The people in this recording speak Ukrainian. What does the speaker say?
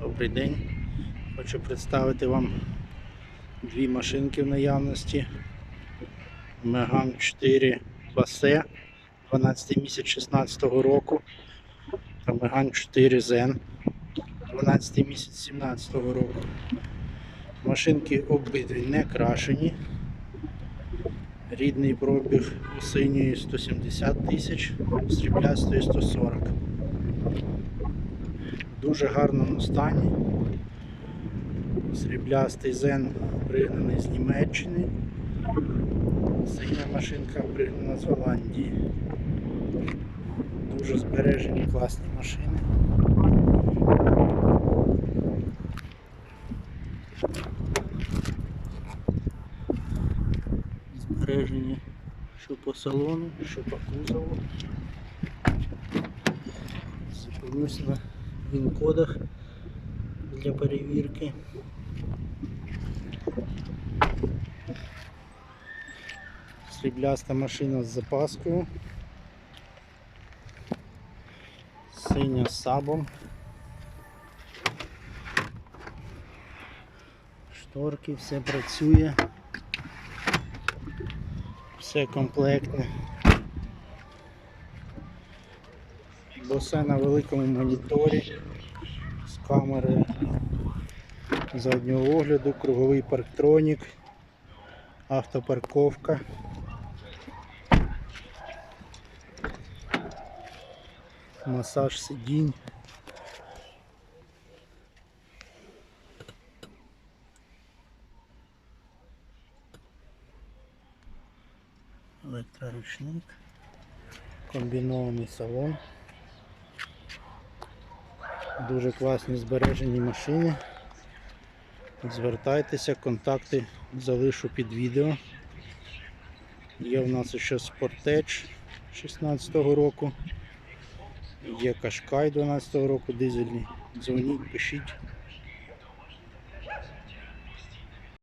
Добрий день. Хочу представити вам дві машинки в наявності. Меган 4 Басе 12 місяць 16 року та Меган 4 Zen 12 місяць 17 року. Машинки обидві не крашені. Рідний пробіг у синьої 170 тисяч, сріблястої 140 в дуже гарному стані. Сріблястий зен пригнаний з Німеччини. Синя машинка пригнана з Голландії. Дуже збережені класні машини. Збережені що по салону, що по кузову. Зупинюсь на він-кодах для перевірки. Срібляста машина з запаскою. Синя з сабом. Шторки, все працює. Все комплектне. Босе на великому моніторі з камери заднього огляду, круговий парктронік, автопарковка. Масаж сидінь. Електроручник, комбінований салон. Дуже класні збережені машини. Звертайтеся, контакти залишу під відео. Є в нас ще Sportage 16-го року. Є Кашкай 12-го року дизельний. Дзвоніть, пишіть.